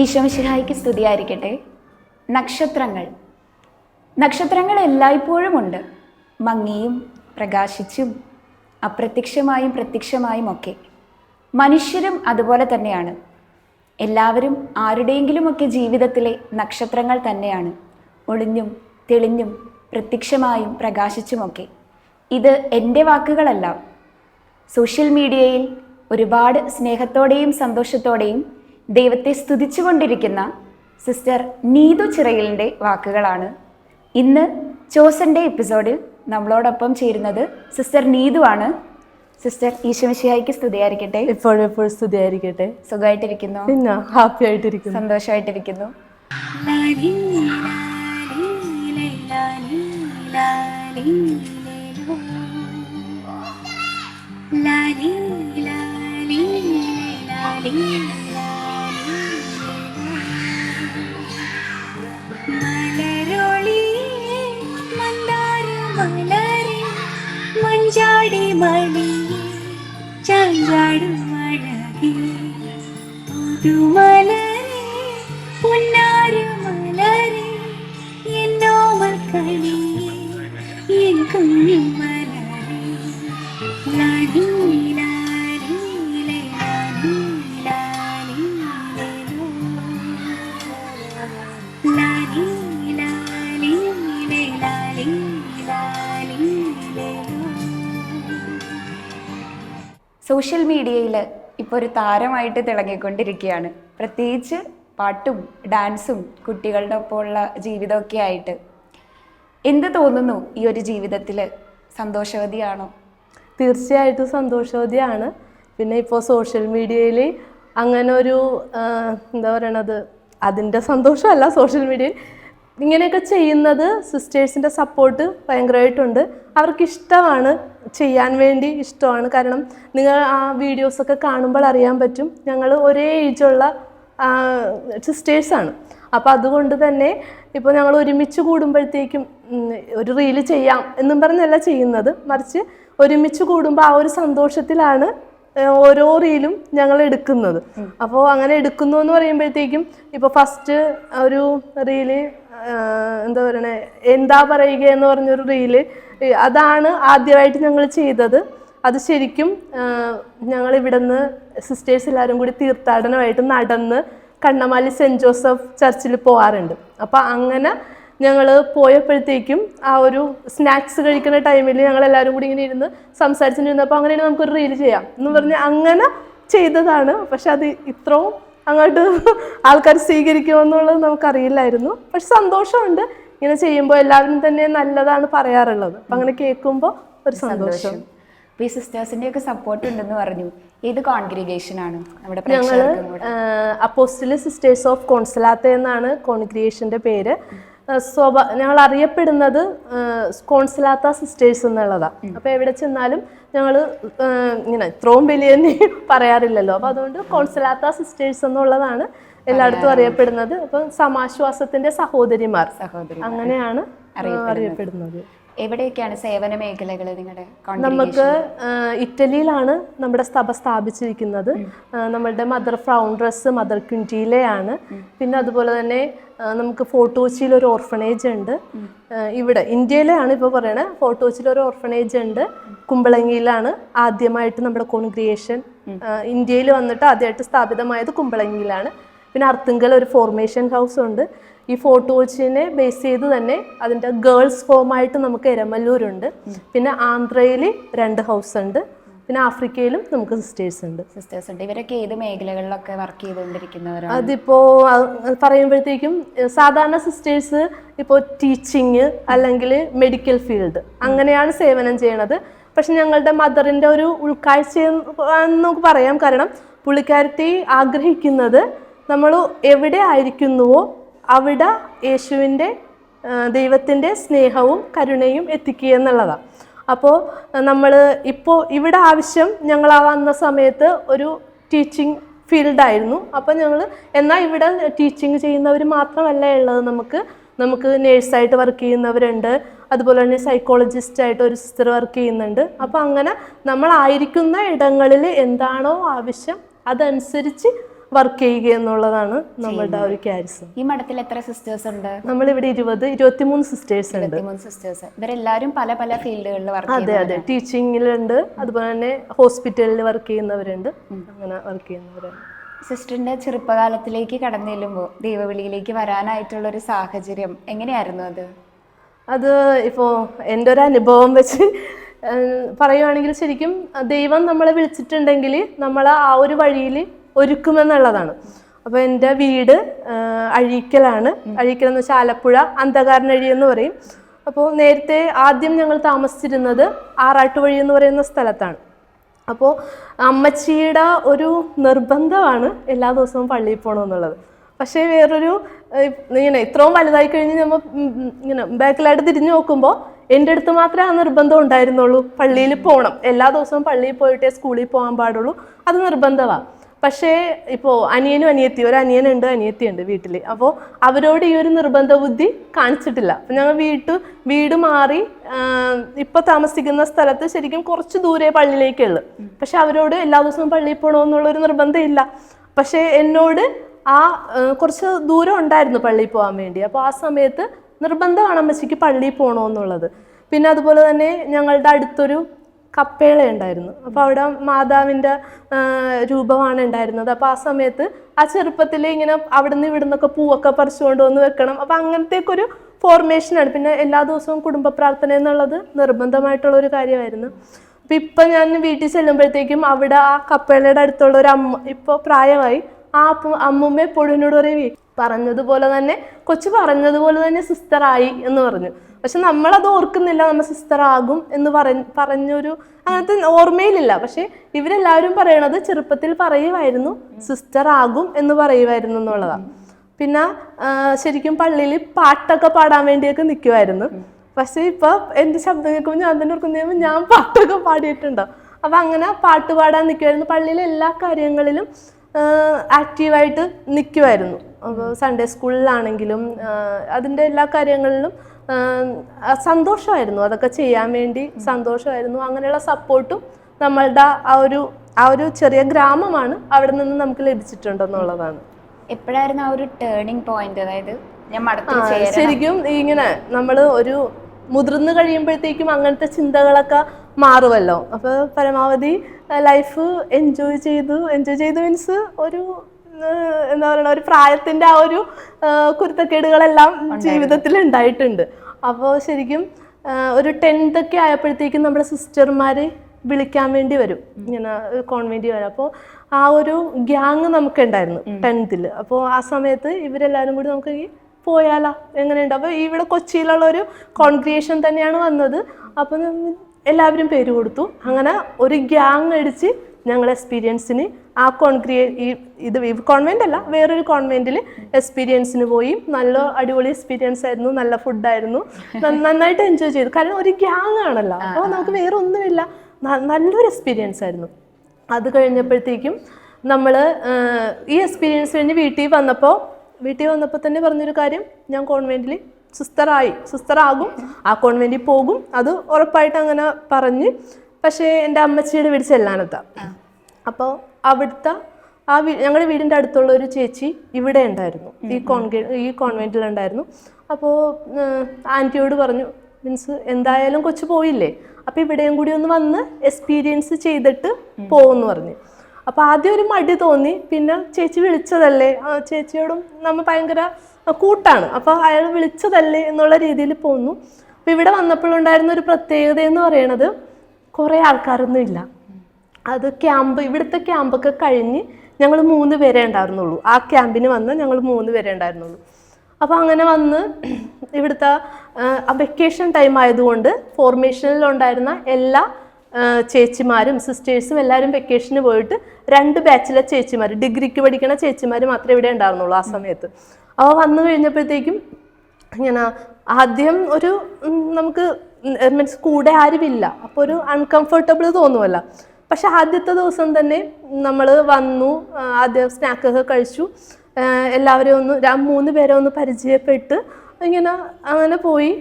ഈശോമിശിഹായിക്ക് സ്തുതിയായിരിക്കട്ടെ. നക്ഷത്രങ്ങൾ. നക്ഷത്രങ്ങൾ എല്ലായ്പ്പോഴും ഉണ്ട്. മങ്ങിയും പ്രകാശിച്ചും അപ്രത്യക്ഷമായും പ്രത്യക്ഷമായും ഒക്കെ. മനുഷ്യരും അതുപോലെ തന്നെയാണ്. എല്ലാവരും ആരുടെയെങ്കിലുമൊക്കെ ജീവിതത്തിലെ നക്ഷത്രങ്ങൾ തന്നെയാണ്. ഒളിഞ്ഞും തെളിഞ്ഞും പ്രത്യക്ഷമായും പ്രകാശിച്ചുമൊക്കെ ഇത് എന്റെ വാക്കുകളല്ല. സോഷ്യൽ മീഡിയയിൽ ഒരുപാട് സ്നേഹത്തോടെയും സന്തോഷത്തോടെയും ദൈവത്തെ സ്തുതിച്ചുകൊണ്ടിരിക്കുന്ന സിസ്റ്റർ നീതു ചിറയിലിന്റെ വാക്കുകളാണ് ഇന്ന് ചോസന്റെ എപ്പിസോഡിൽ നമ്മളോടൊപ്പം ചേരുന്നത് സിസ്റ്റർ നീതു ആണ് സിസ്റ്റർ ഈശ്വമിശിയായിക്ക് സ്തുതിയായിരിക്കട്ടെ ഇപ്പോഴും എപ്പോഴും സ്തുതിയായിരിക്കട്ടെ സുഖമായിട്ടിരിക്കുന്നു പിന്നെ ഹാപ്പി ആയിട്ടിരിക്കുന്നു സന്തോഷമായിട്ടിരിക്കുന്നു മഞ്ചാടി மன்றாடும் அழகே புது மலரே பொன்னாறு மலரே என்னோமல் கனே என் கண்ணி மலரே நடுவின സോഷ്യൽ മീഡിയയിൽ ഇപ്പോൾ ഒരു താരമായിട്ട് തിളങ്ങിക്കൊണ്ടിരിക്കുകയാണ്. പ്രത്യേകിച്ച് പാട്ടും ഡാൻസും കുട്ടികളുടെ ഒപ്പമുള്ള ജീവിതമൊക്കെ ആയിട്ട്. എന്ത് തോന്നുന്നു ഈ ഒരു ജീവിതത്തിൽ? സന്തോഷവതിയാണോ? തീർച്ചയായിട്ടും സന്തോഷവതിയാണ്. പിന്നെ ഇപ്പോൾ സോഷ്യൽ മീഡിയയിൽ അങ്ങനെ ഒരു എന്താ പറയണത്? അതിന്റെ സന്തോഷമല്ല സോഷ്യൽ മീഡിയയിൽ. ഇങ്ങനെയൊക്കെ ചെയ്യുന്നത് സിസ്റ്റേഴ്സിന്റെ സപ്പോർട്ട് ഭയങ്കരമായിട്ടുണ്ട്. അവർക്ക് ഇഷ്ടമാണ് ചെയ്യാൻ വേണ്ടി ഇഷ്ടമാണ്. കാരണം നിങ്ങൾ ആ വീഡിയോസൊക്കെ കാണുമ്പോൾ അറിയാൻ പറ്റും ഞങ്ങൾ ഒരേ ഏജുള്ള സിസ്റ്റേഴ്സാണ് അപ്പോൾ അതുകൊണ്ട് തന്നെ ഇപ്പോൾ ഞങ്ങൾ ഒരുമിച്ച് കൂടുമ്പോഴത്തേക്കും ഒരു റീൽ ചെയ്യാം എന്നും പറഞ്ഞല്ല ചെയ്യുന്നത്. മറിച്ച് ഒരുമിച്ച് കൂടുമ്പോൾ ആ ഒരു സന്തോഷത്തിലാണ് ഓരോ റീലും ഞങ്ങൾ എടുക്കുന്നത്. അപ്പോൾ അങ്ങനെ എടുക്കുന്നു എന്ന് പറയുമ്പോഴത്തേക്കും ഇപ്പോൾ ഫസ്റ്റ് ഒരു റീൽ എന്താ പറയണേ എന്താ പറയുക എന്ന് പറഞ്ഞൊരു റീൽ അതാണ് ആദ്യമായിട്ട് ഞങ്ങൾ ചെയ്തത്. അത് ശരിക്കും ഞങ്ങൾ ഇവിടുന്ന് സിസ്റ്റേഴ്സ് എല്ലാവരും കൂടി തീർത്ഥാടനമായിട്ട് നടന്ന് കണ്ണമാലി സെന്റ് ജോസഫ് ചർച്ചിൽ പോകാറുണ്ട് അപ്പോൾ അങ്ങനെ ഞങ്ങൾ പോയപ്പോഴത്തേക്കും ആ ഒരു സ്നാക്സ് കഴിക്കുന്ന ടൈമിൽ ഞങ്ങൾ എല്ലാവരും കൂടി ഇങ്ങനെ ഇരുന്ന് സംസാരിച്ചിരുന്നപ്പോൾ അങ്ങനെയാണ് നമുക്കൊരു റീൽ ചെയ്യാം എന്ന് പറഞ്ഞ് അങ്ങനെ ചെയ്തതാണ്. പക്ഷെ അത് ഇത്രയും അങ്ങോട്ട് ആൾക്കാർ സ്വീകരിക്കുമെന്നുള്ളത് നമുക്കറിയില്ലായിരുന്നു. പക്ഷെ സന്തോഷമുണ്ട്. ഇങ്ങനെ ചെയ്യുമ്പോൾ എല്ലാവരും തന്നെ നല്ലതാണ് പറയാറുള്ളത്. അപ്പം അങ്ങനെ കേൾക്കുമ്പോൾ ഒരു സന്തോഷം. ഈ സിസ്റ്റേഴ്സിന്റെ ഒക്കെ സപ്പോർട്ട് ഉണ്ടെന്ന് പറഞ്ഞു. ഏത് കോൺഗ്രിഗേഷൻ ആണ് നമ്മുടെ ഞങ്ങൾ പ്രേക്ഷകർക്കും സിസ്റ്റേഴ്സ് ഓഫ് കോൺസലാത്ത എന്നാണ് കോൺഗ്രിഗേഷന്റെ പേര്. സ്വഭ ഞങ്ങൾ അറിയപ്പെടുന്നത് കോൺസലാത്ത സിസ്റ്റേഴ്സ് എന്നുള്ളതാണ് അപ്പോൾ എവിടെ ചെന്നാലും ഞങ്ങൾ ഇങ്ങനെ ഇത്രയും വലിയ പറയാറില്ലല്ലോ. അപ്പോൾ അതുകൊണ്ട് കോൺസലാത്ത സിസ്റ്റേഴ്സ് എന്നുള്ളതാണ് എല്ലായിടത്തും അറിയപ്പെടുന്നത്. അപ്പം സമാശ്വാസത്തിന്റെ സഹോദരിമാർ. സഹോദരി അങ്ങനെയാണ് അറിയപ്പെടുന്നത്. എവിടെയൊക്കെയാണ് സേവന മേഖലകൾ നിങ്ങളുടെ നമുക്ക് ഇറ്റലിയിലാണ് നമ്മുടെ സഭ സ്ഥാപിച്ചിരിക്കുന്നത്. നമ്മുടെ നമ്മളുടെ മദർ ഫൗണ്ടറസ് മദർ ക്വിന്റിയിലെയാണ് പിന്നെ അതുപോലെ തന്നെ നമുക്ക് ഫോർട്ടോച്ചിയിൽ ഒരു ഓർഫണേജ് ഉണ്ട്. ഇവിടെ ഇന്ത്യയിലെയാണ് ഇപ്പോൾ പറയണത് ഫോർട്ടോച്ചിയിൽ ഒരു ഓർഫണേജ് ഉണ്ട്. കുമ്പളങ്ങിയിലാണ് ആദ്യമായിട്ട് നമ്മുടെ കോൺഗ്രിയേഷൻ ഇന്ത്യയിൽ വന്നിട്ട് ആദ്യമായിട്ട് സ്ഥാപിതമായത് കുമ്പളങ്ങിയിലാണ്. പിന്നെ അർത്തുങ്കൽ ഒരു ഫോർമേഷൻ ഹൗസ് ഉണ്ട്. ഈ ഫോർട്ട് കൊച്ചിനെ ബേസ് ചെയ്ത് തന്നെ അതിന്റെ ഗേൾസ് ഹോമായിട്ട് നമുക്ക് എരമല്ലൂരുണ്ട് പിന്നെ ആന്ധ്രയിൽ രണ്ട് ഹൗസ് ഉണ്ട്. പിന്നെ ആഫ്രിക്കയിലും നമുക്ക് സിസ്റ്റേഴ്സ് ഉണ്ട്. സിസ്റ്റേഴ്സ് ഉണ്ട്. ഇവരൊക്കെ ഏത് മേഖലകളിലൊക്കെ വർക്ക് ചെയ്തുകൊണ്ടിരിക്കുന്നവരാണ്? അതിപ്പോൾ പറയുമ്പോഴത്തേക്കും സാധാരണ സിസ്റ്റേഴ്സ് ഇപ്പോൾ ടീച്ചിങ് അല്ലെങ്കിൽ മെഡിക്കൽ ഫീൽഡ് അങ്ങനെയാണ് സേവനം ചെയ്യണത്. പക്ഷെ ഞങ്ങളുടെ മദറിന്റെ ഒരു ഉൾക്കാഴ്ച എന്ന് നമുക്ക് പറയാം. കാരണം പുള്ളിക്കാരത്തി ആഗ്രഹിക്കുന്നത് നമ്മൾ എവിടെ ആയിരിക്കുന്നുവോ അവിടെ യേശുവിന്റെ ദൈവത്തിന്റെ സ്നേഹവും കരുണയും എത്തിക്കുക എന്നുള്ളതാണ് അപ്പോൾ നമ്മൾ ഇപ്പോൾ ഇവിടെ ആവശ്യം ഞങ്ങൾ ആ വന്ന സമയത്ത് ഒരു ടീച്ചിങ് ഫീൽഡായിരുന്നു അപ്പോൾ ഞങ്ങൾ എന്നാൽ ഇവിടെ ടീച്ചിങ് ചെയ്യുന്നവർ മാത്രമല്ല ഉള്ളത് നമുക്ക്. നമുക്ക് നേഴ്സായിട്ട് വർക്ക് ചെയ്യുന്നവരുണ്ട്. അതുപോലെ തന്നെ സൈക്കോളജിസ്റ്റായിട്ട് ഒരു സിസ്റ്റർ വർക്ക് ചെയ്യുന്നുണ്ട്. അപ്പോൾ അങ്ങനെ നമ്മളായിരിക്കുന്ന ഇടങ്ങളിൽ എന്താണോ ആവശ്യം അതനുസരിച്ച് വർക്ക് ചെയ്യുക എന്നുള്ളതാണ് നമ്മളുടെ ആ ഒരു ക്യാരിസം ഈ മഠത്തിൽ എത്ര സിസ്റ്റേഴ്സ് ഉണ്ട്? നമ്മൾ ഇവിടെ ഇരുപത് ഇരുപത്തിമൂന്ന് സിസ്റ്റേഴ്സ് ഉണ്ട്. സിസ്റ്റേഴ്സ് ഇവരെല്ലാരും പല പല ഫീൽഡുകളിൽ വർക്ക് അതെ അതെ. ടീച്ചിങ്ങിലുണ്ട് അതുപോലെ തന്നെ ഹോസ്പിറ്റലിൽ വർക്ക് ചെയ്യുന്നവരുണ്ട്. അങ്ങനെ വർക്ക് ചെയ്യുന്നവരുണ്ട്. സിസ്റ്ററിന്റെ ചെറുപ്പകാലത്തിലേക്ക് കടന്നു ചെല്ലുമ്പോൾ ദൈവവിളിയിലേക്ക് വരാനായിട്ടുള്ള ഒരു സാഹചര്യം എങ്ങനെയായിരുന്നു അത്? അത് ഇപ്പോൾ എന്റെ ഒരു അനുഭവം വെച്ച് പറയുവാണെങ്കിൽ ശരിക്കും ദൈവം നമ്മളെ വിളിച്ചിട്ടുണ്ടെങ്കിൽ നമ്മൾ ആ ഒരു വഴിയിൽ ഒരുക്കുമെന്നുള്ളതാണ്. അപ്പോൾ എന്റെ വീട് അഴീക്കലാണ്. അഴീക്കൽ എന്ന് വെച്ചാൽ ആലപ്പുഴ അന്ധകാരനഴി എന്ന് പറയും. അപ്പോൾ നേരത്തെ ആദ്യം ഞങ്ങൾ താമസിച്ചിരുന്നത് ആറാട്ടുവഴി എന്ന് പറയുന്ന സ്ഥലത്താണ്. അപ്പോൾ അമ്മച്ചിയുടെ ഒരു നിർബന്ധമാണ് എല്ലാ ദിവസവും പള്ളിയിൽ പോകണമെന്നുള്ളത് പക്ഷേ വേറൊരു ഇങ്ങനെ ഇത്രയും വലുതായി കഴിഞ്ഞ് നമ്മൾ ഇങ്ങനെ ബാക്കിലായിട്ട് തിരിഞ്ഞു നോക്കുമ്പോൾ എന്റെ അടുത്ത് മാത്രമേ ആ നിർബന്ധം ഉണ്ടായിരുന്നുള്ളൂ പള്ളിയിൽ പോകണം എല്ലാ ദിവസവും പള്ളിയിൽ പോയിട്ടേ സ്കൂളിൽ പോകാൻ പാടുള്ളൂ. അത് നിർബന്ധമാണ് പക്ഷേ ഇപ്പോൾ അനിയനും അനിയത്തി ഒരു അനിയനുണ്ട് അനിയത്തിയുണ്ട് വീട്ടിൽ അപ്പോൾ അവരോട് ഈ ഒരു നിർബന്ധ ബുദ്ധി കാണിച്ചിട്ടില്ല. അപ്പം ഞങ്ങൾ വീട്ടു വീട് മാറി ഇപ്പോൾ താമസിക്കുന്ന സ്ഥലത്ത് ശരിക്കും കുറച്ച് ദൂരെ പള്ളിയിലേക്കുള്ളു പക്ഷെ അവരോട് എല്ലാ ദിവസവും പള്ളിയിൽ പോകണമെന്നുള്ളൊരു നിർബന്ധം ഇല്ല പക്ഷേ എന്നോട് ആ, കുറച്ച് ദൂരം ഉണ്ടായിരുന്നു പള്ളിയിൽ പോകാൻ വേണ്ടി. അപ്പോൾ ആ സമയത്ത് നിർബന്ധമാണ് അമ്മച്ചിക്ക് പള്ളിയിൽ പോകണമെന്നുള്ളത് പിന്നെ അതുപോലെ തന്നെ ഞങ്ങളുടെ അടുത്തൊരു കപ്പേള ഉണ്ടായിരുന്നു. അപ്പോൾ അവിടെ മാതാവിന്റെ രൂപമാണ് ഉണ്ടായിരുന്നത്. അപ്പോൾ ആ സമയത്ത് ആ ചെറുപ്പത്തിൽ ഇങ്ങനെ അവിടെ നിന്ന് ഇവിടെ നിന്നൊക്കെ പൂവൊക്കെ പറിച്ചുകൊണ്ട് വന്ന് വെക്കണം. അപ്പോൾ അങ്ങനത്തേക്കൊരു ഫോർമേഷനാണ് പിന്നെ എല്ലാ ദിവസവും കുടുംബ പ്രാർത്ഥന എന്നുള്ളത് നിർബന്ധമായിട്ടുള്ള ഒരു കാര്യമായിരുന്നു. അപ്പം ഇപ്പം ഞാൻ വീട്ടിൽ ചെല്ലുമ്പോഴത്തേക്കും അവിടെ ആ കപ്പേളയുടെ അടുത്തുള്ള ഒരു അമ്മ ഇപ്പോൾ പ്രായമായി ആ അമ്മുമ്മ എപ്പോഴും എന്നോട് പറയും പറഞ്ഞതുപോലെ തന്നെ കൊച്ചു പറഞ്ഞതുപോലെ തന്നെ സിസ്റ്ററായി എന്ന് പറഞ്ഞു. പക്ഷെ നമ്മളത് ഓർക്കുന്നില്ല നമ്മൾ സിസ്റ്റർ ആകും എന്ന് പറഞ്ഞ പറഞ്ഞൊരു അങ്ങനത്തെ ഓർമ്മയിലില്ല. പക്ഷെ ഇവരെല്ലാവരും പറയണത് ചെറുപ്പത്തിൽ പറയുമായിരുന്നു സിസ്റ്റർ ആകും എന്ന് പറയുമായിരുന്നു എന്നുള്ളതാണ് പിന്നെ ശരിക്കും പള്ളിയിൽ പാട്ടൊക്കെ പാടാൻ വേണ്ടിയൊക്കെ നിൽക്കുമായിരുന്നു പക്ഷേ ഇപ്പൊ എന്റെ ശബ്ദം കേൾക്കുമ്പോൾ ഞാൻ തന്നെ ഓർക്കുന്ന ഞാൻ പാട്ടൊക്കെ പാടിയിട്ടുണ്ടോ. അപ്പൊ അങ്ങനെ പാട്ട് പാടാൻ നിൽക്കുമായിരുന്നു പള്ളിയിലെ എല്ലാ കാര്യങ്ങളിലും ആക്റ്റീവായിട്ട് നിൽക്കുമായിരുന്നു അപ്പോൾ സൺഡേ സ്കൂളിലാണെങ്കിലും അതിന്റെ എല്ലാ കാര്യങ്ങളിലും സന്തോഷമായിരുന്നു. അതൊക്കെ ചെയ്യാൻ വേണ്ടി സന്തോഷമായിരുന്നു. അങ്ങനെയുള്ള സപ്പോർട്ടും നമ്മളുടെ ആ ഒരു ആ ഒരു ചെറിയ ഗ്രാമമാണ് അവിടെ നിന്ന് നമുക്ക് ലഭിച്ചിട്ടുണ്ടെന്നുള്ളതാണ്. എപ്പോഴായിരുന്നു ആ ഒരു ടേണിംഗ് പോയിന്റ് അതായത് ഞാൻ ശരിക്കും ഇങ്ങനെ നമ്മൾ ഒരു മുതിർന്നു കഴിയുമ്പോഴത്തേക്കും അങ്ങനത്തെ ചിന്തകളൊക്കെ മാറുമല്ലോ. അപ്പോൾ പരമാവധി ലൈഫ് എൻജോയ് ചെയ്തു. എൻജോയ് ചെയ്തു മീൻസ് ഒരു എന്താ പറയുക ഒരു പ്രായത്തിന്റെ ആ ഒരു കുരുത്തക്കേടുകളെല്ലാം ജീവിതത്തിൽ ഉണ്ടായിട്ടുണ്ട്. അപ്പോൾ ശരിക്കും ഒരു ടെൻത്ത് ഒക്കെ ആയപ്പോഴത്തേക്കും നമ്മുടെ സിസ്റ്റർമാർ വിളിക്കാൻ വേണ്ടി വരും. ഇങ്ങനെ കോൺവെന്റ് വരും. അപ്പോൾ ആ ഒരു ഗ്യാങ് നമുക്ക് ഉണ്ടായിരുന്നു ടെൻത്തിൽ അപ്പോൾ ആ സമയത്ത് ഇവരെല്ലാവരും കൂടി നമുക്ക് പോയാലോ എങ്ങനെയുണ്ട്? അപ്പോൾ ഇവിടെ കൊച്ചിയിലുള്ള ഒരു കോൺക്രിയേഷൻ തന്നെയാണ് വന്നത്. അപ്പോൾ എല്ലാവരും പേര് കൊടുത്തു. അങ്ങനെ ഒരു ഗ്യാങ് അടിച്ച് ഞങ്ങൾ എക്സ്പീരിയൻസിന് ആ കോൺക്രിയേ ഈ ഇത് കോൺവെന്റ് അല്ല വേറൊരു കോൺവെന്റിൽ എക്സ്പീരിയൻസിന് പോയി. നല്ല അടിപൊളി എക്സ്പീരിയൻസ് ആയിരുന്നു നല്ല ഫുഡായിരുന്നു നന്നായിട്ട് എൻജോയ് ചെയ്തു. കാരണം ഒരു ഗ്യാങ് ആണല്ലോ. അപ്പോൾ നമുക്ക് വേറെ ഒന്നുമില്ല നല്ലൊരു എക്സ്പീരിയൻസ് ആയിരുന്നു. അത് കഴിഞ്ഞപ്പോഴത്തേക്കും നമ്മൾ ഈ എക്സ്പീരിയൻസ് കഴിഞ്ഞ് വീട്ടിൽ വന്നപ്പോൾ വീട്ടിൽ വന്നപ്പോൾ തന്നെ പറഞ്ഞൊരു കാര്യം. ഞാൻ കോൺവെന്റിൽ സിസ്റ്ററായി സിസ്റ്ററാകും ആ കോൺവെന്റിൽ പോകും. അത് ഉറപ്പായിട്ട് അങ്ങനെ പറഞ്ഞ് പക്ഷേ എന്റെ അമ്മച്ചിയുടെ വീട് ചെല്ലാനത്താ. അപ്പോൾ അവിടുത്തെ ആ വീ ഞങ്ങളുടെ വീടിന്റെ അടുത്തുള്ള ഒരു ചേച്ചി ഇവിടെ ഉണ്ടായിരുന്നു. ഈ കോൺവെ ഈ കോൺവെന്റിലുണ്ടായിരുന്നു അപ്പോൾ ആന്റിയോട് പറഞ്ഞു മീൻസ് എന്തായാലും കൊച്ചു പോയില്ലേ? അപ്പോൾ ഇവിടെയും കൂടി ഒന്ന് വന്ന് എക്സ്പീരിയൻസ് ചെയ്തിട്ട് പോകുമെന്ന് പറഞ്ഞു. അപ്പോൾ ആദ്യം ഒരു മടി തോന്നി. പിന്നെ ചേച്ചി വിളിച്ചതല്ലേ? ആ ചേച്ചിയോടും നമ്മൾ ഭയങ്കര കൂട്ടാണ്. അപ്പോൾ അയാൾ വിളിച്ചതല്ലേ എന്നുള്ള രീതിയിൽ പോന്നു. അപ്പോൾ ഇവിടെ വന്നപ്പോഴുണ്ടായിരുന്ന ഒരു പ്രത്യേകത എന്ന് പറയണത് കുറേ ആൾക്കാരൊന്നും ഇല്ല. അത് ക്യാമ്പ് ഇവിടുത്തെ ക്യാമ്പൊക്കെ കഴിഞ്ഞ് ഞങ്ങൾ മൂന്ന് പേരെ ഉണ്ടായിരുന്നുള്ളൂ. ആ ക്യാമ്പിന് വന്ന് ഞങ്ങൾ മൂന്ന് പേരെ ഉണ്ടായിരുന്നുള്ളൂ. അപ്പോൾ അങ്ങനെ വന്ന് ഇവിടുത്തെ വെക്കേഷൻ ടൈം ആയതുകൊണ്ട് ഫോർമേഷനിലുണ്ടായിരുന്ന എല്ലാ ചേച്ചിമാരും സിസ്റ്റേഴ്സും എല്ലാവരും വെക്കേഷന് പോയിട്ട് രണ്ട് ബാച്ചിലെ ചേച്ചിമാർ ഡിഗ്രിക്ക് പഠിക്കുന്ന ചേച്ചിമാർ മാത്രമേ ഇവിടെ ഉണ്ടായിരുന്നുള്ളൂ ആ സമയത്ത്. അപ്പോൾ വന്നു കഴിഞ്ഞപ്പോഴത്തേക്കും ഇങ്ങനെ ആദ്യം ഒരു നമുക്ക് മീൻസ് കൂടെ ആരുമില്ല. അപ്പോൾ ഒരു അൺകംഫർട്ടബിൾ തോന്നുമല്ല പക്ഷെ ആദ്യത്തെ ദിവസം തന്നെ നമ്മൾ വന്നു ആദ്യം സ്നാക്കൊക്കെ കഴിച്ചു. എല്ലാവരെയും ഒന്ന് രാ മൂന്ന് പേരെ ഒന്ന് പരിചയപ്പെട്ട് ഇങ്ങനെ അങ്ങനെ പോയി.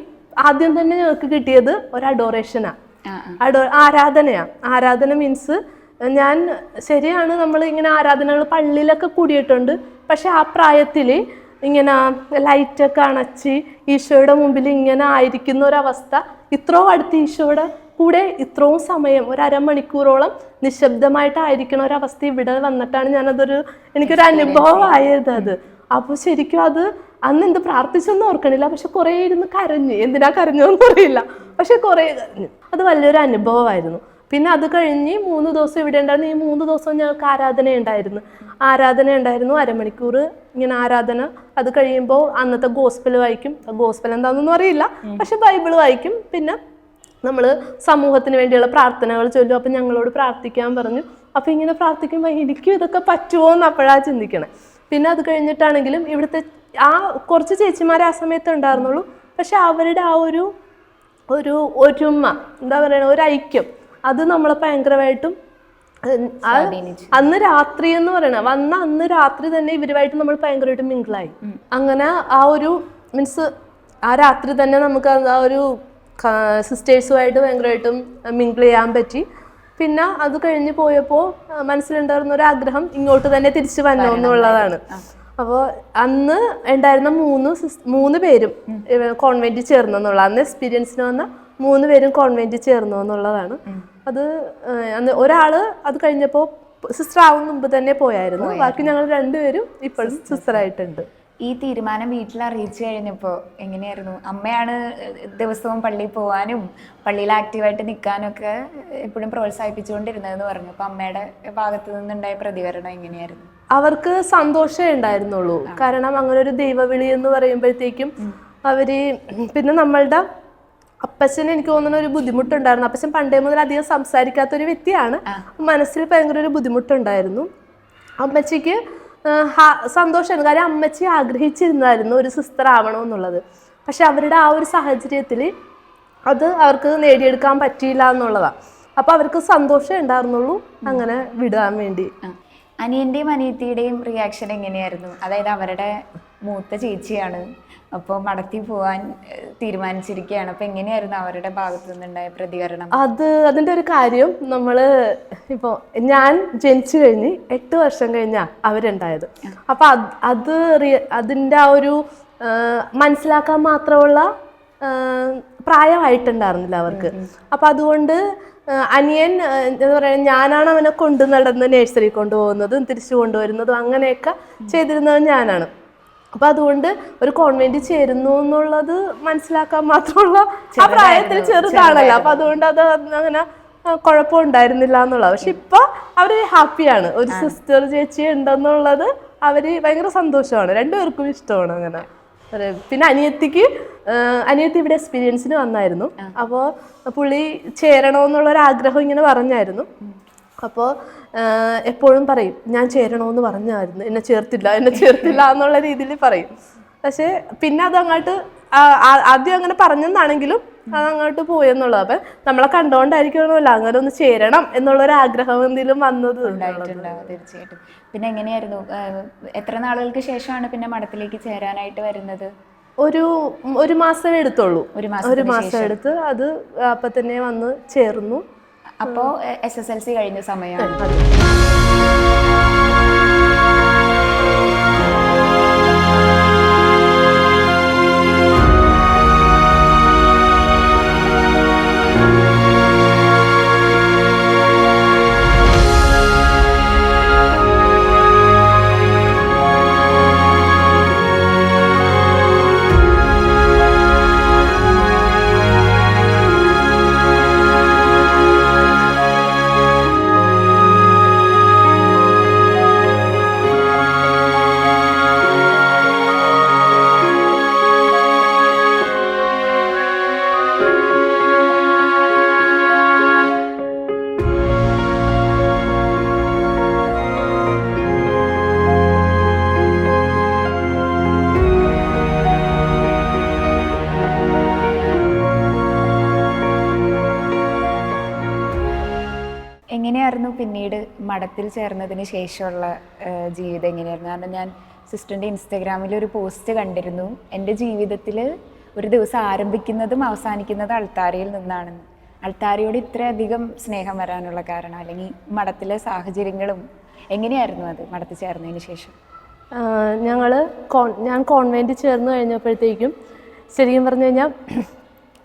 ആദ്യം തന്നെ ഞങ്ങൾക്ക് കിട്ടിയത് ഒരു അഡോറേഷനാണ്. അഡോ ആരാധനയാണ് ആരാധന മീൻസ് ഞാൻ ശരിയാണ് നമ്മൾ ഇങ്ങനെ ആരാധനകൾ പള്ളിയിലൊക്കെ കൂടിയിട്ടുണ്ട്. പക്ഷെ ആ പ്രായത്തിൽ ഇങ്ങനെ ലൈറ്റൊക്കെ അണച്ച് ഈശോയുടെ മുമ്പിൽ ഇങ്ങനെ ആയിരിക്കുന്ന ഒരവസ്ഥ ഇത്രയും അടുത്ത് ഈശോയുടെ കൂടെ ഇത്രയും സമയം ഒരു അരമണിക്കൂറോളം നിശബ്ദമായിട്ടായിരിക്കണ ഒരവസ്ഥ ഇവിടെ വന്നിട്ടാണ് ഞാനതൊരു എനിക്കൊരു അനുഭവമായത് അത്. അപ്പോൾ ശരിക്കും അത് അന്ന് എന്ത് പ്രാർത്ഥിച്ചൊന്നും ഓർക്കണില്ല. പക്ഷെ കുറേ ഇരുന്ന് കരഞ്ഞു. എന്തിനാ കരഞ്ഞോന്നും അറിയില്ല. പക്ഷെ കുറേ കരഞ്ഞു. അത് വലിയൊരു അനുഭവമായിരുന്നു. പിന്നെ അത് കഴിഞ്ഞ് മൂന്ന് ദിവസം ഇവിടെ ഉണ്ടായിരുന്നു. ഈ മൂന്ന് ദിവസം ഞങ്ങൾക്ക് ആരാധന ഉണ്ടായിരുന്നു ആരാധന ഉണ്ടായിരുന്നു അരമണിക്കൂർ. ഇങ്ങനെ ആരാധന അത് കഴിയുമ്പോൾ അന്നത്തെ ഗോസ്പൽ വായിക്കും. ഗോസ്പൽ എന്താണെന്നൊന്നും അറിയില്ല പക്ഷെ ബൈബിൾ വായിക്കും. പിന്നെ നമ്മൾ സമൂഹത്തിന് വേണ്ടിയുള്ള പ്രാർത്ഥനകൾ ചൊല്ലും. അപ്പം ഞങ്ങളോട് പ്രാർത്ഥിക്കാൻ പറഞ്ഞു. അപ്പം ഇങ്ങനെ പ്രാർത്ഥിക്കുമ്പോൾ എനിക്കും ഇതൊക്കെ പറ്റുമോ എന്ന് അപ്പോഴാണ് ചിന്തിക്കണേ. പിന്നെ അത് കഴിഞ്ഞിട്ടാണെങ്കിലും ഇവിടുത്തെ ആ കുറച്ച് ചേച്ചിമാരെ ആ സമയത്ത് ഉണ്ടായിരുന്നുള്ളൂ. പക്ഷെ അവരുടെ ആ ഒരു ഒരു ഒരുമ എന്താ പറയുക ഒരു ഐക്യം അത് നമ്മളെ ഭയങ്കരമായിട്ടും അന്ന് രാത്രി എന്ന് പറയണ വന്ന അന്ന് രാത്രി തന്നെ ഇവരുമായിട്ട് നമ്മൾ ഭയങ്കരമായിട്ട് മിങ്കിളായി. അങ്ങനെ ആ ഒരു മീൻസ് ആ രാത്രി തന്നെ നമുക്ക് ആ ഒരു സിസ്റ്റേഴ്സുമായിട്ട് ഭയങ്കരമായിട്ടും മിങ്കിൾ ചെയ്യാൻ പറ്റി. പിന്നെ അത് കഴിഞ്ഞ് പോയപ്പോൾ മനസ്സിലുണ്ടായിരുന്ന ഒരു ആഗ്രഹം ഇങ്ങോട്ട് തന്നെ തിരിച്ചു വരണമെന്നുള്ളതാണ് അപ്പോൾ അന്ന് ഉണ്ടായിരുന്ന മൂന്ന് മൂന്ന് പേരും കോൺവെന്റ് ചേർന്നു എന്നുള്ള അന്ന് എക്സ്പീരിയൻസിന് വന്ന മൂന്ന് പേരും കോൺവെന്റ് ചേർന്നു എന്നുള്ളതാണ്. അത് അന്ന് ഒരാൾ അത് കഴിഞ്ഞപ്പോൾ സിസ്റ്റർ ആവും മുമ്പ് തന്നെ പോയായിരുന്നു. ബാക്കി ഞങ്ങൾ രണ്ടുപേരും ഇപ്പോഴും സിസ്റ്ററായിട്ടുണ്ട്. ഈ തീരുമാനം വീട്ടിൽ അറിയിച്ചു കഴിഞ്ഞപ്പോൾ എങ്ങനെയായിരുന്നു? അമ്മയാണ് ദിവസവും പള്ളിയിൽ പോകാനും പള്ളിയിൽ ആക്റ്റീവായിട്ട് നിൽക്കാനും ഒക്കെ എപ്പോഴും പ്രോത്സാഹിപ്പിച്ചുകൊണ്ടിരുന്നതെന്ന് പറഞ്ഞു. അപ്പോൾ അമ്മയുടെ ഭാഗത്ത് നിന്നുണ്ടായ പ്രതികരണം എങ്ങനെയായിരുന്നു? അവർക്ക് സന്തോഷമേ ഉണ്ടായിരുന്നുള്ളൂ. കാരണം അങ്ങനെ ഒരു ദൈവവിളി എന്ന് പറയുമ്പോഴത്തേക്കും അവർ പിന്നെ നമ്മളുടെ അപ്പച്ചന് എനിക്ക് തോന്നുന്ന ഒരു ബുദ്ധിമുട്ടുണ്ടായിരുന്നു. അപ്പച്ചൻ പണ്ടേ മുതൽ അധികം സംസാരിക്കാത്ത ഒരു വ്യക്തിയാണ്. മനസ്സിൽ ഭയങ്കര ഒരു ബുദ്ധിമുട്ടുണ്ടായിരുന്നു. അമ്മച്ചിക്ക് സന്തോഷമാണ് സന്തോഷമായിരുന്നു കാര്യം അമ്മച്ചി ആഗ്രഹിച്ചിരുന്നായിരുന്നു ഒരു സിസ്റ്റർ ആവണം എന്നുള്ളത്. പക്ഷെ അവരുടെ ആ ഒരു സാഹചര്യത്തിൽ അത് അവർക്ക് നേടിയെടുക്കാൻ പറ്റിയില്ല എന്നുള്ളതാണ് അപ്പോൾ അവർക്ക് സന്തോഷം ഉണ്ടായിരുന്നുള്ളൂ. അങ്ങനെ വിടാൻ വേണ്ടി. അനിയന്റെയും അനിയത്തിയുടെയും റിയാക്ഷൻ എങ്ങനെയായിരുന്നു? അതായത് അവരുടെ മൂത്ത ചേച്ചിയാണ്. അപ്പോൾ മടക്കി പോവാൻ തീരുമാനിച്ചിരിക്കുകയാണ് അപ്പോൾ എങ്ങനെയായിരുന്നു അവരുടെ ഭാഗത്തു നിന്നുണ്ടായ പ്രതികരണം? അത് അതിന്റെ ഒരു കാര്യം നമ്മൾ ഇപ്പോൾ ഞാൻ ജനിച്ചു കഴിഞ്ഞ് എട്ട് വർഷം കഴിഞ്ഞാ അവരുണ്ടായത്. അപ്പോൾ അത് അത് അതിന്റെ ആ ഒരു മനസ്സിലാക്കാൻ മാത്രമുള്ള പ്രായമായിട്ടുണ്ടായിരുന്നില്ല അവർക്ക്. അപ്പം അതുകൊണ്ട് അനിയൻ എന്ന് എന്താ പറയുക ഞാനാണ് അവനെ കൊണ്ടു നടന്ന് നഴ്സറി കൊണ്ടുപോകുന്നതും തിരിച്ചു കൊണ്ടുവരുന്നതും അങ്ങനെയൊക്കെ ചെയ്തിരുന്നത് ഞാനാണ്. അപ്പൊ അതുകൊണ്ട് ഒരു കോൺവെന്റ് ചേരുന്നു എന്നുള്ളത് മനസ്സിലാക്കാൻ മാത്രമുള്ള ആ പ്രായത്തിൽ ചെറുതാണല്ലോ. അപ്പൊ അതുകൊണ്ട് അത് അങ്ങനെ കുഴപ്പമുണ്ടായിരുന്നില്ല എന്നുള്ളത്. പക്ഷെ ഇപ്പൊ അവർ ഹാപ്പിയാണ് ഒരു സിസ്റ്റർ ചേച്ചി ഉണ്ടെന്നുള്ളത് അവർ ഭയങ്കര സന്തോഷമാണ്. രണ്ടുപേർക്കും ഇഷ്ടമാണ് അങ്ങനെ. പിന്നെ അനിയത്തിക്ക് അനിയത്തി ഇവിടെ എക്സ്പീരിയൻസിന് വന്നായിരുന്നു. അപ്പോൾ പുള്ളി ചേരണമെന്നുള്ള ഒരു ആഗ്രഹം ഇങ്ങനെ പറഞ്ഞായിരുന്നു. അപ്പോൾ എപ്പോഴും പറയും ഞാൻ ചേരണമെന്ന് പറഞ്ഞായിരുന്നു. എന്നെ ചേർത്തില്ല എന്നെ ചേർത്തില്ല എന്നുള്ള രീതിയിൽ പറയും. പക്ഷേ പിന്നെ അത് അങ്ങോട്ട് ആ- ആ- ആദ്യം അങ്ങനെ പറഞ്ഞെന്നാണെങ്കിലും അത് അങ്ങോട്ട് പോയെന്നുള്ളത് അപ്പം നമ്മളെ കണ്ടുകൊണ്ടായിരിക്കണമല്ലോ അങ്ങനെ ഒന്ന് ചേരണം എന്നുള്ളൊരു ആഗ്രഹം എന്തെങ്കിലും വന്നത് തീർച്ചയായിട്ടും. പിന്നെ എങ്ങനെയായിരുന്നു? എത്ര നാളുകൾക്ക് ശേഷമാണ് പിന്നെ മഠത്തിലേക്ക് ചേരാനായിട്ട് വരുന്നത്? ഒരു ഒരു മാസം എടുത്തുള്ളൂ. ഒരു ഒരു മാസം എടുത്ത് അത് അപ്പം തന്നെ വന്ന് ചേർന്നു. അപ്പോൾ എസ് എസ് എൽ സി കഴിഞ്ഞ സമയമാണ്. എങ്ങനെയായിരുന്നു പിന്നീട് മഠത്തിൽ ചേർന്നതിന് ശേഷമുള്ള ജീവിതം എങ്ങനെയായിരുന്നു? കാരണം ഞാൻ സിസ്റ്ററിന്റെ ഇൻസ്റ്റഗ്രാമിൽ ഒരു പോസ്റ്റ് കണ്ടിരുന്നു. എന്റെ ജീവിതത്തിൽ ഒരു ദിവസം ആരംഭിക്കുന്നതും അവസാനിക്കുന്നതും അൾത്താരയിൽ നിന്നാണെന്ന് അൾത്താരയോട് ഇത്രയധികം സ്നേഹം വരാനുള്ള കാരണം അല്ലെങ്കിൽ മഠത്തിലെ സാഹചര്യങ്ങളും എങ്ങനെയായിരുന്നു അത് മഠത്തിൽ ചേർന്നതിന് ശേഷം? ഞങ്ങൾ കോൺ ഞാൻ കോൺവെന്റ് ചേർന്ന് കഴിഞ്ഞപ്പോഴത്തേക്കും ശരിക്കും പറഞ്ഞു കഴിഞ്ഞാൽ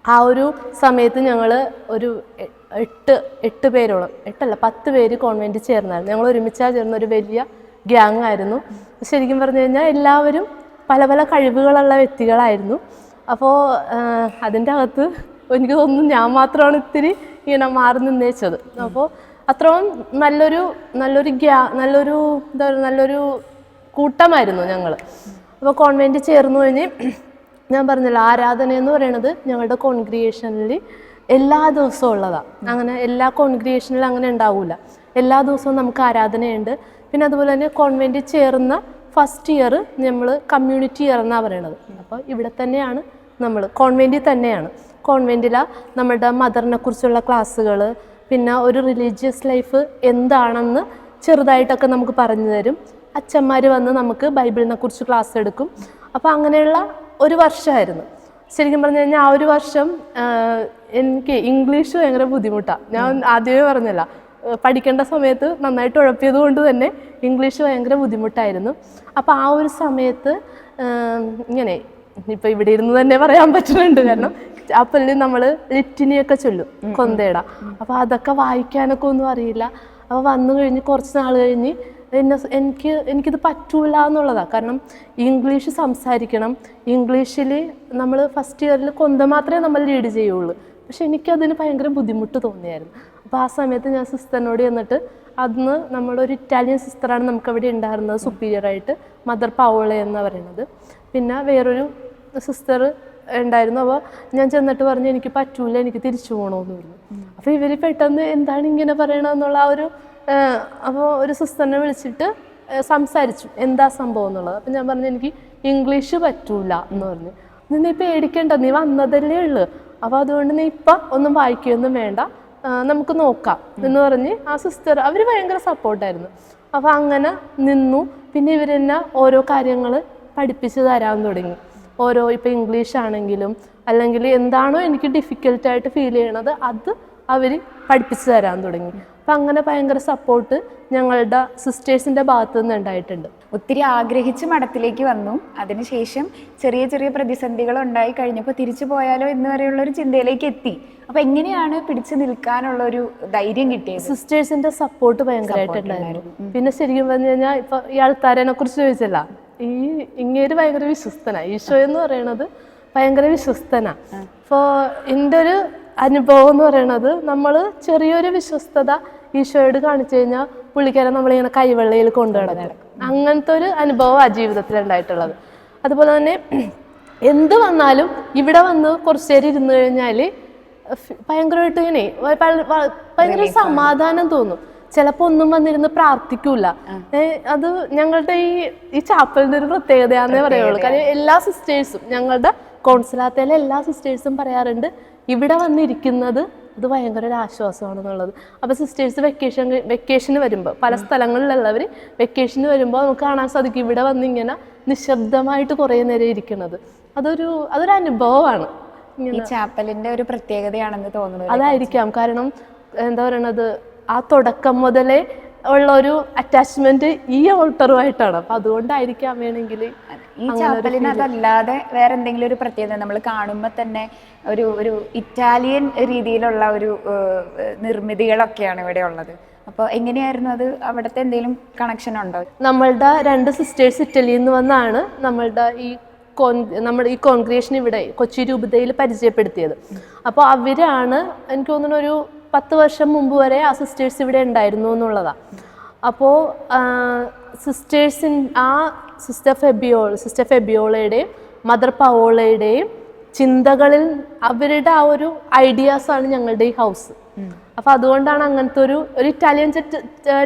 ആ ഒരു സമയത്ത് ഞങ്ങൾ ഒരു എട്ട് എട്ട് പേരോളം എട്ടല്ല പത്ത് പേര് കോൺവെന്റ് ചേർന്നായിരുന്നു. ഞങ്ങൾ ഒരുമിച്ചാ ചേർന്ന ഒരു വലിയ ഗ്യാങ് ആയിരുന്നു. ശരിക്കും പറഞ്ഞു കഴിഞ്ഞാൽ എല്ലാവരും പല പല കഴിവുകളുള്ള വ്യക്തികളായിരുന്നു. അപ്പോൾ അതിന്റെ അകത്ത് എനിക്ക് തോന്നുന്നു ഞാൻ മാത്രമാണ് ഇത്തിരി ഇങ്ങനെ മാറി നിന്നേച്ചത് അപ്പോൾ അത്രയും നല്ലൊരു നല്ലൊരു ഗ്യാ നല്ലൊരു എന്താ പറയുക നല്ലൊരു കൂട്ടമായിരുന്നു ഞങ്ങൾ അപ്പോൾ കോൺവെന്റ് ചേർന്നു കഴിഞ്ഞ് ഞാൻ പറഞ്ഞല്ലോ ആരാധന എന്ന് പറയുന്നത് ഞങ്ങളുടെ കോൺഗ്രിയേഷനിൽ എല്ലാ ദിവസവും ഉള്ളതാണ് അങ്ങനെ എല്ലാ കോൺഗ്രിയേഷനിലും അങ്ങനെ ഉണ്ടാവില്ല എല്ലാ ദിവസവും നമുക്ക് ആരാധനയുണ്ട്. പിന്നെ അതുപോലെ തന്നെ കോൺവെന്റ് ചേർന്ന ഫസ്റ്റ് ഇയർ നമ്മൾ കമ്മ്യൂണിറ്റി ഇയർ എന്നാണ് പറയണത്. അപ്പോൾ ഇവിടെ തന്നെയാണ് നമ്മൾ കോൺവെന്റിൽ തന്നെയാണ്. കോൺവെന്റിലാണ് നമ്മുടെ മദറിനെ കുറിച്ചുള്ള ക്ലാസ്സുകൾ പിന്നെ ഒരു റിലീജിയസ് ലൈഫ് എന്താണെന്ന് ചെറുതായിട്ടൊക്കെ നമുക്ക് പറഞ്ഞു തരും. അച്ഛന്മാർ വന്ന് നമുക്ക് ബൈബിളിനെ കുറിച്ച് ക്ലാസ് എടുക്കും. അപ്പോൾ അങ്ങനെയുള്ള ഒരു വർഷമായിരുന്നു. ശരിക്കും പറഞ്ഞു കഴിഞ്ഞാൽ ആ ഒരു വർഷം എനിക്ക് ഇംഗ്ലീഷ് ഭയങ്കര ബുദ്ധിമുട്ടാണ് ഞാൻ ആദ്യമേ പറഞ്ഞല്ല പഠിക്കേണ്ട സമയത്ത് നന്നായിട്ട് ഉഴപ്പിയത് കൊണ്ട് തന്നെ ഇംഗ്ലീഷ് ഭയങ്കര ബുദ്ധിമുട്ടായിരുന്നു. അപ്പോൾ ആ ഒരു സമയത്ത് ഇങ്ങനെ ഇപ്പം ഇവിടെ ഇരുന്ന് തന്നെ പറയാൻ പറ്റുന്നുണ്ട് കാരണം ചാപ്പലിൽ നമ്മൾ ലിറ്റിനിയൊക്കെ ചൊല്ലും കൊന്തേട. അപ്പോൾ അതൊക്കെ വായിക്കാനൊക്കെ ഒന്നും അറിയില്ല. അപ്പോൾ വന്നു കഴിഞ്ഞ് കുറച്ച് നാൾ കഴിഞ്ഞ് എന്നെ എനിക്ക് എനിക്കിത് പറ്റൂല എന്നുള്ളതാണ് കാരണം ഇംഗ്ലീഷ് സംസാരിക്കണം. ഇംഗ്ലീഷിൽ നമ്മൾ ഫസ്റ്റ് ഇയറിൽ കൊന്ത മാത്രമേ നമ്മൾ ലീഡ് ചെയ്യുള്ളൂ. പക്ഷെ എനിക്കതിന് ഭയങ്കര ബുദ്ധിമുട്ട് തോന്നിയായിരുന്നു. അപ്പോൾ ആ സമയത്ത് ഞാൻ സിസ്റ്ററിനോട് ചെന്നിട്ട് അന്ന് നമ്മളൊരു ഇറ്റാലിയൻ സിസ്റ്ററാണ് നമുക്കവിടെ ഉണ്ടായിരുന്നത് സുപ്പീരിയറായിട്ട് മദർ പവോള എന്ന് പറയുന്നത് പിന്നെ വേറൊരു സിസ്റ്റർ ഉണ്ടായിരുന്നു. അപ്പോൾ ഞാൻ ചെന്നിട്ട് പറഞ്ഞു എനിക്ക് പറ്റൂല എനിക്ക് തിരിച്ചു പോകണമെന്ന് പറഞ്ഞു. അപ്പോൾ ഇവർ പെട്ടെന്ന് എന്താണ് ഇങ്ങനെ പറയണമെന്നുള്ള ആ ഒരു അപ്പോൾ ഒരു സിസ്റ്ററിനെ വിളിച്ചിട്ട് സംസാരിച്ചു. എന്താ സംഭവം എന്നുള്ളത്. അപ്പം ഞാൻ പറഞ്ഞു എനിക്ക് ഇംഗ്ലീഷ് പറ്റൂല എന്ന് പറഞ്ഞു. നിന്നെ പേടിക്കേണ്ട നീ വന്നതല്ലേ ഉള്ളു. അപ്പോൾ അതുകൊണ്ട് നീ ഇപ്പം ഒന്നും വായിക്കുകയൊന്നും വേണ്ട. നമുക്ക് നോക്കാം എന്ന് പറഞ്ഞ് ആ സിസ്റ്റർ അവർ ഭയങ്കര സപ്പോർട്ടായിരുന്നു അപ്പോൾ അങ്ങനെ നിന്നു. പിന്നെ ഇവർ തന്നെ ഓരോ കാര്യങ്ങൾ പഠിപ്പിച്ച് തരാൻ തുടങ്ങി. ഓരോ ഇപ്പോൾ ഇംഗ്ലീഷ് ആണെങ്കിലും അല്ലെങ്കിൽ എന്താണോ എനിക്ക് ഡിഫിക്കൽട്ടായിട്ട് ഫീൽ ചെയ്യണത് അത് അവർ പഠിപ്പിച്ചു തരാൻ തുടങ്ങി. അപ്പം അങ്ങനെ ഭയങ്കര സപ്പോർട്ട് ഞങ്ങളുടെ സിസ്റ്റേഴ്സിന്റെ ഭാഗത്തു നിന്ന് ഉണ്ടായിട്ടുണ്ട്. ഒത്തിരി ആഗ്രഹിച്ച് മഠത്തിലേക്ക് വന്നു. അതിനുശേഷം ചെറിയ ചെറിയ പ്രതിസന്ധികൾ ഉണ്ടായി കഴിഞ്ഞപ്പോൾ തിരിച്ചു പോയാലോ എന്ന് വരെയുള്ള ഒരു ചിന്തയിലേക്ക് എത്തി. അപ്പം എങ്ങനെയാണ് പിടിച്ചു നിൽക്കാനുള്ള ഒരു ധൈര്യം കിട്ടിയത്? സിസ്റ്റേഴ്സിന്റെ സപ്പോർട്ട് ഭയങ്കരമായിട്ടുണ്ടായിരുന്നു പിന്നെ ശരിക്കും പറഞ്ഞു കഴിഞ്ഞാൽ ഇപ്പം ഈ ആൾക്കാരനെ കുറിച്ച് ചോദിച്ചല്ല ഈ ഇങ്ങേര് ഭയങ്കര വിശ്വസ്തനാണ് ഈശോ എന്ന് പറയണത് ഭയങ്കര വിശ്വസ്തനാണ് അപ്പോൾ എന്റെ ഒരു അനുഭവം എന്ന് പറയണത് നമ്മൾ ചെറിയൊരു വിശ്വസ്തത ഈശോയോട് കാണിച്ചു കഴിഞ്ഞാൽ പുള്ളിക്കാരെ നമ്മളിങ്ങനെ കൈവെള്ളയിൽ കൊണ്ടു നടക്കും. അങ്ങനത്തെ ഒരു അനുഭവം ആ ജീവിതത്തിൽ ഉണ്ടായിട്ടുള്ളത്. അതുപോലെ തന്നെ എന്ത് വന്നാലും ഇവിടെ വന്ന് കുറച്ച് നേരം ഇരുന്ന് കഴിഞ്ഞാൽ ഭയങ്കരമായിട്ട് ഇങ്ങനെ ഭയങ്കര സമാധാനം തോന്നും. ചിലപ്പോൾ ഒന്നും വന്നിരുന്ന് പ്രാർത്ഥിക്കൂല. അത് ഞങ്ങളുടെ ഈ ഈ ചാപ്പലിന്റെ ഒരു പ്രത്യേകതയാന്നേ പറയുള്ളൂ. കാര്യം എല്ലാ സിസ്റ്റേഴ്സും ഞങ്ങളുടെ കോൺസുലാത്തയിലെ എല്ലാ സിസ്റ്റേഴ്സും പറയാറുണ്ട് ഇവിടെ വന്നിരിക്കുന്നത് അത് ഭയങ്കര ഒരു ആശ്വാസമാണെന്നുള്ളത്. അപ്പോൾ സിസ്റ്റേഴ്സ് വെക്കേഷൻ വെക്കേഷന് വരുമ്പോൾ പല സ്ഥലങ്ങളിലുള്ളവർ വെക്കേഷന് വരുമ്പോൾ നമുക്ക് കാണാൻ സാധിക്കും ഇവിടെ വന്നിങ്ങനെ നിശബ്ദമായിട്ട് കുറേ നേരം ഇരിക്കുന്നത് അതൊരു അതൊരു അനുഭവമാണ്. ഈ ചാപ്പലിന്റെ ഒരു പ്രത്യേകതയാണെന്ന് തോന്നുന്നു അതായിരിക്കാം. കാരണം എന്താ പറയണത്? ആ തുടക്കം മുതലേ ഉള്ള ഒരു അറ്റാച്ച്മെന്റ് ഈ ഓൾട്ടറുമായിട്ടാണ് അപ്പൊ അതുകൊണ്ടായിരിക്കാം വേണമെങ്കിൽ ഈ ചാപ്പലിന് അതല്ലാതെ വേറെ എന്തെങ്കിലും ഒരു പ്രത്യേകത നമ്മൾ കാണുമ്പോൾ തന്നെ ഒരു ഒരു ഇറ്റാലിയൻ രീതിയിലുള്ള ഒരു നിർമ്മിതികളൊക്കെയാണ് ഇവിടെ ഉള്ളത്. അപ്പോൾ എങ്ങനെയായിരുന്നു അത്? അവിടുത്തെ എന്തെങ്കിലും കണക്ഷൻ ഉണ്ടോ? നമ്മളുടെ രണ്ട് സിസ്റ്റേഴ്സ് ഇറ്റലിയിൽ നിന്ന് വന്നാണ് നമ്മളുടെ ഈ കോൺ നമ്മുടെ ഈ കോൺഗ്രേഷൻ ഇവിടെ കൊച്ചി രൂപതയിൽ പരിചയപ്പെടുത്തിയത്. അപ്പോൾ അവരാണ് എനിക്ക് തോന്നുന്നു ഒരു പത്ത് വർഷം മുമ്പ് വരെ ആ സിസ്റ്റേഴ്സ് ഇവിടെ ഉണ്ടായിരുന്നു എന്നുള്ളതാണ് അപ്പോൾ സിസ്റ്റേഴ്സിൻ ആ സിസ്റ്റർ ഫെബിയോൾ സിസ്റ്റർ ഫെബിയോളയുടെയും മദർ പവോളയുടെയും ചിന്തകളിൽ അവരുടെ ആ ഒരു ഐഡിയാസാണ് ഞങ്ങളുടെ ഈ ഹൗസ് അപ്പൊ അതുകൊണ്ടാണ് അങ്ങനത്തെ ഒരു ഒരു ഇറ്റാലിയൻ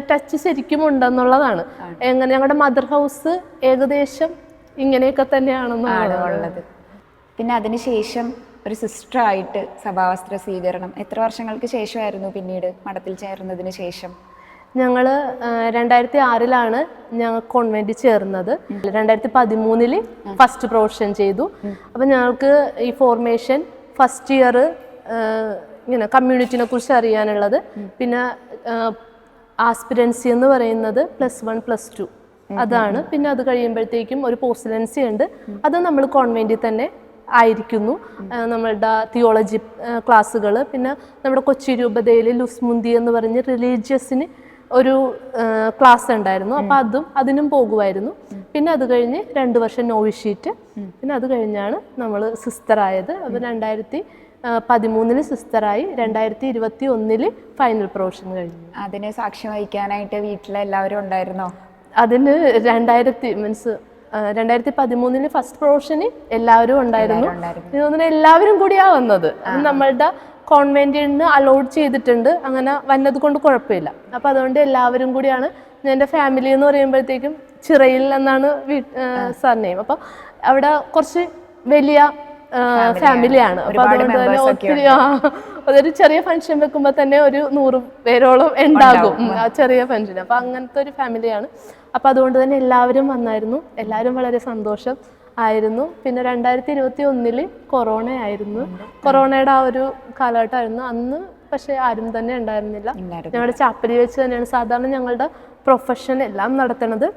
ടച്ച് ശരിക്കും ഉണ്ടെന്നുള്ളതാണ്. എങ്ങനെ ഞങ്ങളുടെ മദർ ഹൗസ് ഏകദേശം ഇങ്ങനെയൊക്കെ തന്നെയാണെന്നാണ് ഉള്ളത്. പിന്നെ അതിനുശേഷം ഒരു സിസ്റ്ററായിട്ട് സഭാവസ്ത്ര സ്വീകരണം എത്ര വർഷങ്ങൾക്ക് ശേഷമായിരുന്നു പിന്നീട് മഠത്തിൽ ചേർന്നതിന് ശേഷം? ഞങ്ങൾ രണ്ടായിരത്തി ആറിലാണ് ഞങ്ങൾ കോൺവെന്റിൽ ചേർന്നത്. രണ്ടായിരത്തി പതിമൂന്നിൽ ഫസ്റ്റ് പ്രൊഫഷൻ ചെയ്തു. അപ്പം ഞങ്ങൾക്ക് ഈ ഫോർമേഷൻ ഫസ്റ്റ് ഇയർ ഇങ്ങനെ കമ്മ്യൂണിറ്റിനെ കുറിച്ച് അറിയാനുള്ളത്. പിന്നെ ആസ്പിരൻസി എന്ന് പറയുന്നത് പ്ലസ് വൺ പ്ലസ് ടു അതാണ്. പിന്നെ അത് കഴിയുമ്പോഴത്തേക്കും ഒരു പോസ്റ്റലൻസി ഉണ്ട്. അത് നമ്മൾ കോൺവെന്റിൽ തന്നെ ആയിരിക്കുന്നു. നമ്മളുടെ തിയോളജി ക്ലാസ്സുകൾ പിന്നെ നമ്മുടെ കൊച്ചി രൂപതയിൽ ലുസ്മുന്തി എന്ന് പറഞ്ഞ് റിലീജിയസിന് ഒരു ക്ലാസ് ഉണ്ടായിരുന്നു. അപ്പം അതും അതിനും പോകുമായിരുന്നു. പിന്നെ അത് കഴിഞ്ഞ് രണ്ട് വർഷം നോവിഷീറ്റ് പിന്നെ അത് കഴിഞ്ഞാണ് നമ്മൾ സിസ്റ്ററായത്. അപ്പം രണ്ടായിരത്തി പതിമൂന്നിൽ സിസ്റ്ററായി. രണ്ടായിരത്തി ഇരുപത്തി ഒന്നിൽ ഫൈനൽ പ്രൊഫഷൻ കഴിഞ്ഞു. അതിനെ സാക്ഷ്യം വഹിക്കാനായിട്ട് വീട്ടിലെല്ലാവരും ഉണ്ടായിരുന്നോ? അതിന് രണ്ടായിരത്തി മീൻസ് രണ്ടായിരത്തി പതിമൂന്നിൽ ഫസ്റ്റ് പ്രൊഫഷന് എല്ലാവരും ഉണ്ടായിരുന്നു. എനിക്ക് തോന്നുന്നു എല്ലാവരും കൂടിയാ വന്നത്. അത് നമ്മളുടെ കോൺവെന്റിൽ നിന്ന് അലോഡ് ചെയ്തിട്ടുണ്ട്. അങ്ങനെ വന്നത് കൊണ്ട് കുഴപ്പമില്ല. അപ്പൊ അതുകൊണ്ട് എല്ലാവരും കൂടിയാണ് ഞാൻ എന്റെ ഫാമിലി എന്ന് പറയുമ്പോഴത്തേക്കും ചിറയിൽ എന്നാണ് സർനെയിം അപ്പൊ അവിടെ കുറച്ച് വലിയ ഫാമിലിയാണ് അപ്പൊ അതുകൊണ്ട് തന്നെ ഒത്തിരി ആ, അതൊരു ചെറിയ ഫംഗ്ഷൻ വെക്കുമ്പോൾ തന്നെ ഒരു നൂറ് പേരോളം ഉണ്ടാകും. ചെറിയ ഫംഗ്ഷൻ അപ്പൊ അങ്ങനത്തെ ഒരു ഫാമിലിയാണ് അപ്പൊ അതുകൊണ്ട് തന്നെ എല്ലാവരും വന്നായിരുന്നു. എല്ലാവരും വളരെ സന്തോഷം ആയിരുന്നു. പിന്നെ രണ്ടായിരത്തി ഇരുപത്തി ഒന്നിൽ കൊറോണ ആയിരുന്നു. കൊറോണയുടെ ആ ഒരു കാലഘട്ടമായിരുന്നു. അന്ന് പക്ഷെ ആരും തന്നെ ഉണ്ടായിരുന്നില്ല. ഞങ്ങളുടെ ചാപ്പലി വെച്ച് തന്നെയാണ് സാധാരണ ഞങ്ങളുടെ പ്രൊഫഷൻ എല്ലാം നടത്തുന്നത്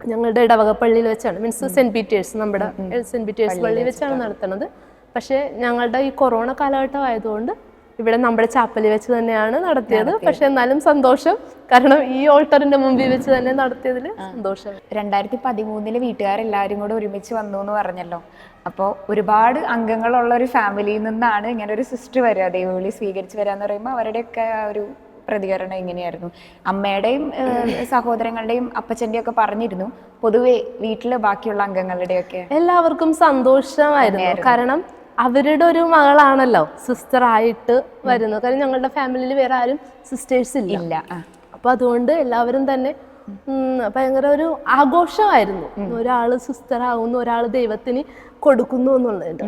ഞങ്ങളുടെ ഇടവക പള്ളിയിൽ വെച്ചാണ് മീൻസ് സെന്റ് പീറ്റേഴ്സ് നമ്മുടെ സെന്റ് പീറ്റേഴ്സ് പള്ളിയിൽ വെച്ചാണ് നടത്തുന്നത്. പക്ഷേ ഞങ്ങളുടെ ഈ കൊറോണ കാലഘട്ടം ആയതുകൊണ്ട് ഇവിടെ നമ്മുടെ ചാപ്പലി വെച്ച് തന്നെയാണ് നടത്തിയത്. പക്ഷെ എന്നാലും സന്തോഷം. കാരണം ഈ ഓൾട്ടറിന്റെ മുമ്പിൽ വെച്ച് തന്നെ നടത്തിയതിൽ സന്തോഷം. രണ്ടായിരത്തി പതിമൂന്നിൽ വീട്ടുകാരെല്ലാവരും കൂടെ ഒരുമിച്ച് വന്നു എന്ന് പറഞ്ഞല്ലോ. അപ്പോൾ ഒരുപാട് അംഗങ്ങളുള്ള ഒരു ഫാമിലിയിൽ നിന്നാണ് ഇങ്ങനെ ഒരു സിസ്റ്റർ വരിക. ദൈവവിളി സ്വീകരിച്ച് വരിക എന്ന് പറയുമ്പോൾ അവരുടെയൊക്കെ ഒരു പ്രതികരണം എങ്ങനെയായിരുന്നു അമ്മയുടെയും സഹോദരങ്ങളുടെയും അപ്പച്ചന്റെയും ഒക്കെ പറഞ്ഞിരുന്നു. പൊതുവെ വീട്ടിലെ ബാക്കിയുള്ള അംഗങ്ങളുടെയൊക്കെ എല്ലാവർക്കും സന്തോഷമായിരുന്നു. കാരണം അവരുടെ ഒരു മകളാണല്ലോ സിസ്റ്റർ ആയിട്ട് വരുന്നത് കാരണം ഞങ്ങളുടെ ഫാമിലിയിൽ വേറെ ആരും സിസ്റ്റേഴ്സ് ഇല്ല. ഇല്ല അപ്പൊ അതുകൊണ്ട് എല്ലാവരും തന്നെ ഭയങ്കര ഒരു ആഘോഷമായിരുന്നു. ഒരാൾ സിസ്റ്റർ ആവുന്നു ഒരാൾ ദൈവത്തിന് കൊടുക്കുന്നു എന്നുള്ളത്